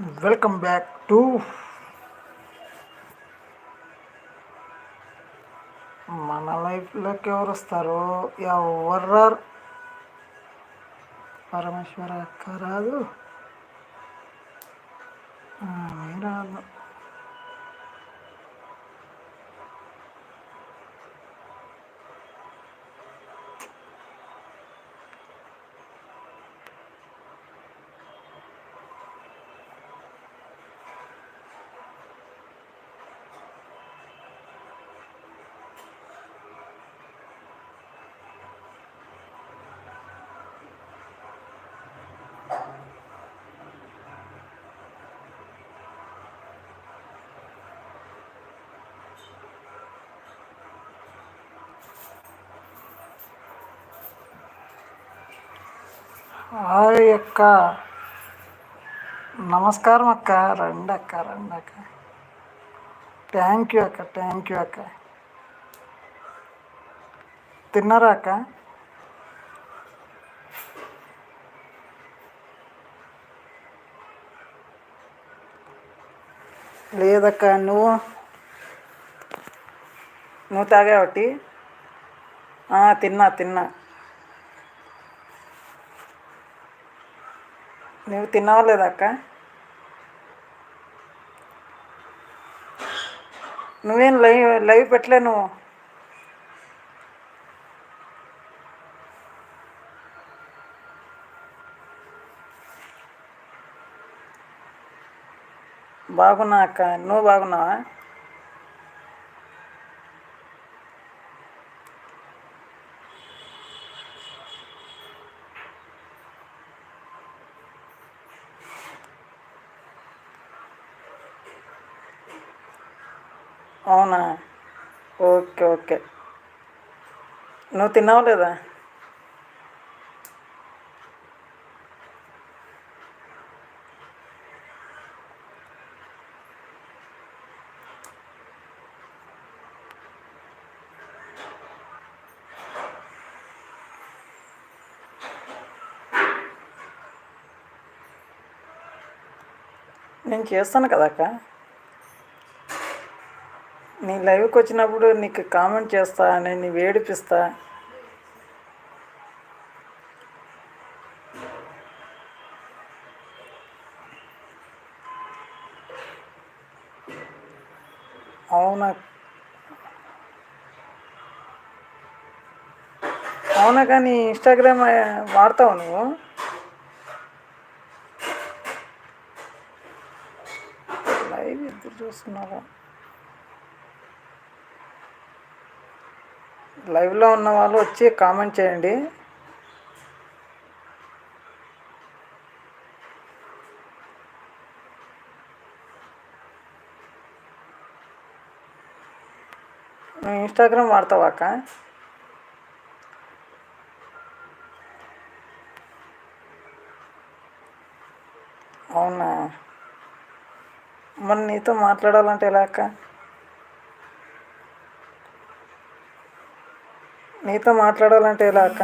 Welcome back to మన లైఫ్లోకి ఎవరు వస్తారు ఎవర్రారు పరమేశ్వర అక్క రాదు. రాదు ఆరు అక్క. నమస్కారం అక్క. రండి అక్క రండి అక్క. థ్యాంక్ యూ అక్క థ్యాంక్ యూ అక్క. తిన్నారా అక్క? లేదక్క నువ్వు? నువ్వు తాగావటి తిన్నా తిన్నా. నువ్వు తిన్నావా లేదా అక్క? నువ్వేం లైవ్ లైవ్ పెట్టలే నువ్వు. బాగున్నా అక్క? నువ్వు బాగున్నావా? అవునా? Okay okay. నువ్వు తిన్నావు లేదా? నేను చేస్తాను కదా అక్క. నీ లైవ్కి వచ్చినప్పుడు నీకు కామెంట్ చేస్తా నేను వేడిపిస్తా. అవునా? అవునా కానీ ఇన్స్టాగ్రామ్ వాడతావు నువ్వు? లైవ్ ఎదురు చూస్తున్నావా? లైవ్లో ఉన్న వాళ్ళు వచ్చి కామెంట్ చేయండి. నువ్వు ఇన్స్టాగ్రామ్ వాడతావా అక్క? అవునా? మరి నీతో మాట్లాడాలంటే ఎలా అక్క? నీతో మాట్లాడాలంటే ఎలా అక్క?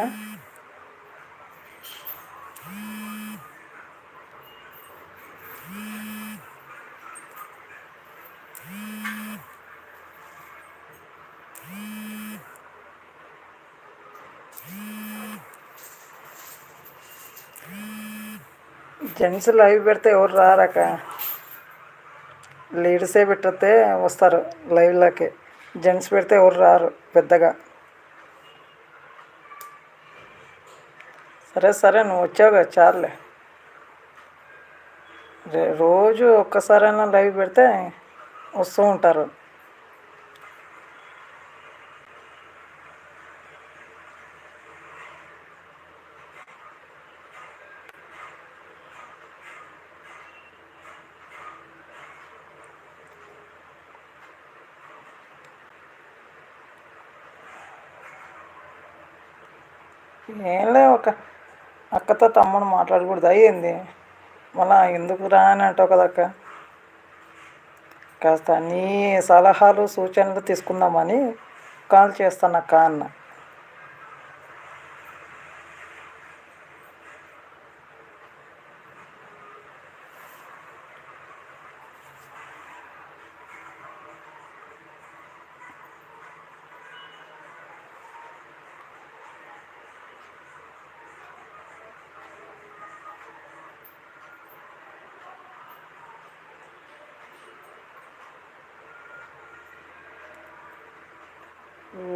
జెంట్స్ లైవ్ పెడితే ఎవరు రారక్క లేడీసే పెట్టితే వస్తారు లైవ్లోకి. జెంట్స్ పెడితే ఎవరు రారు పెద్దగా. సరే సరే నువ్వు వచ్చావు కదా చాలులే రోజు ఒక్కసారైనా లైవ్ పెడితే వస్తూ ఉంటారు ఏంలే ఒక అక్కతో తమ్ముడు మాట్లాడకూడదు? అయ్యింది మళ్ళా ఎందుకు రా అని అంటావు కదా అక్క. కాస్త నీ సలహాలు సూచనలు తీసుకుందామని కాల్ చేస్తాను అక్క అన్న.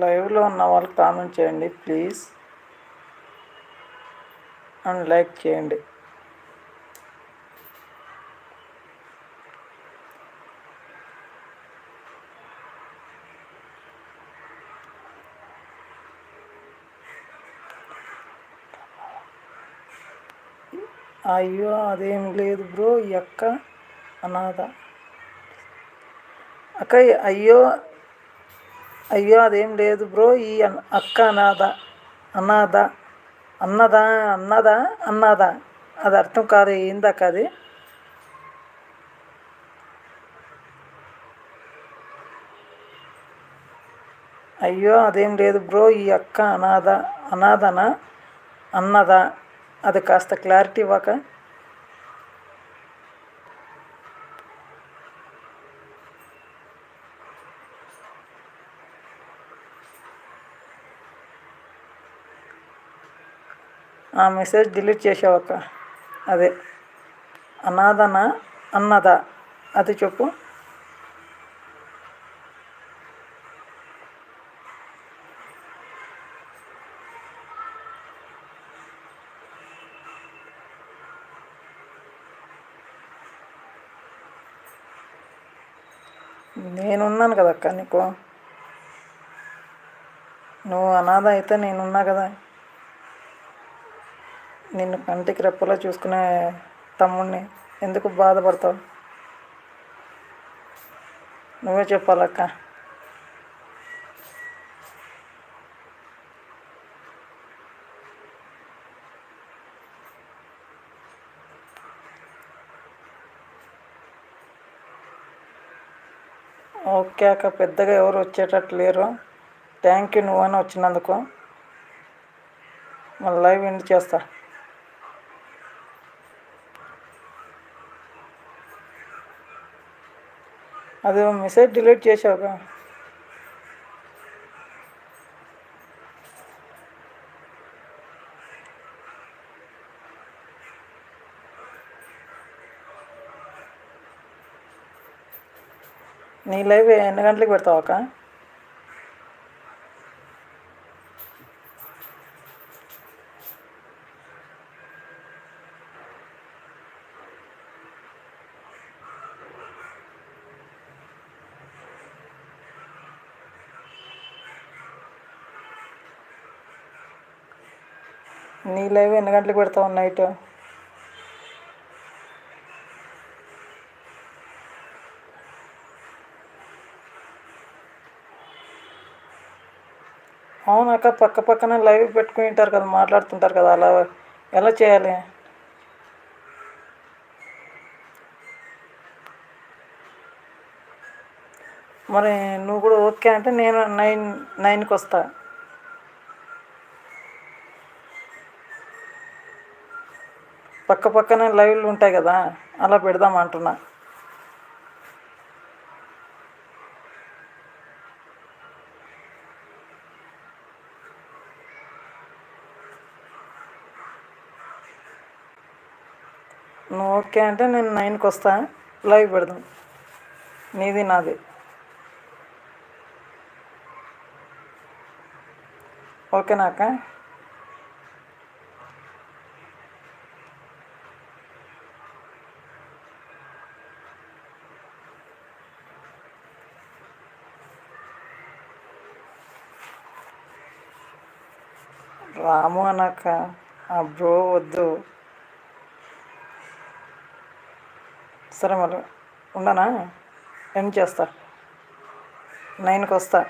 లైవ్లో ఉన్న వాళ్ళు కామెంట్ చేయండి ప్లీజ్. అండ్ లైక్ చేయండి. అయ్యో అదేం లేదు బ్రో ఈ అక్క అనాథ. అక్క అయ్యో అయ్యో అదేం లేదు బ్రో ఈ అన్- అక్క అనాథ అనాథ అన్నదా అన్నదా అన్నదా అది అర్థం కాదు ఏందక్క అది అయ్యో అదేం లేదు బ్రో ఈ అక్క అనాథ అనాథనా అన్నదా అది కాస్త క్లారిటీ ఇవ్వక ఆ మెసేజ్ డిలీట్ చేసావక్క అదే. అనాథనా అన్నదా. అది చెప్పు. నేనున్నాను కదక్క నీకు. నువ్వు అనాథ అయితే నేనున్నా కదా. నిన్ను కంటికి రెప్పలా చూసుకునే తమ్ముడిని ఎందుకు బాధపడతావు? నువ్వే చెప్పాలక్క ఓకే అక్క పెద్దగా ఎవరు వచ్చేటట్టు లేరు. థ్యాంక్ యూ నువ్వని వచ్చినందుకు. మళ్ళీ లైవ్ ఎండ్ చేస్తా. అది మెసేజ్ డిలీట్ చేసావుగా నీ లైవ్ ఎన్ని గంటలకు పెడతావు అక్క? నీ లైవ్ ఎన్ని గంటలకు పెడతావు నైట్? అవునక్క పక్క పక్కన లైవ్ పెట్టుకుని ఉంటారు కదా మాట్లాడుతుంటారు కదా అలా ఎలా చేయాలి? మరి నువ్వు కూడా ఓకే అంటే నేను నైన్ నైన్కి వస్తాను పక్క పక్కనే లైవ్లు ఉంటాయి కదా అలా పెడదాం అంటున్నా. నువ్వు ఓకే అంటే నేను నైన్కి వస్తా లైవ్ పెడదాం. నీది నాది. ఓకేనా అక్క? రాము అనక ఆ బ్రో వద్దు. సరే మరి ఉండనా? ఏం చేస్తా? నైన్కి వస్తా.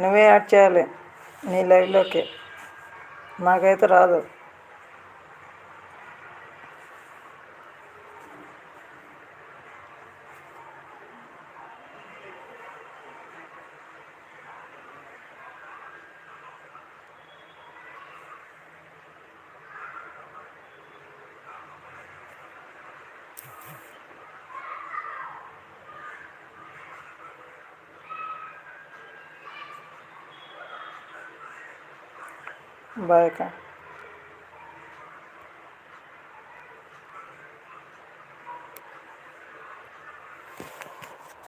నువ్వే యాడ్ చేయాలి నీ లైవ్లోకి. నాకైతే రాదు. బాయ్ అక్క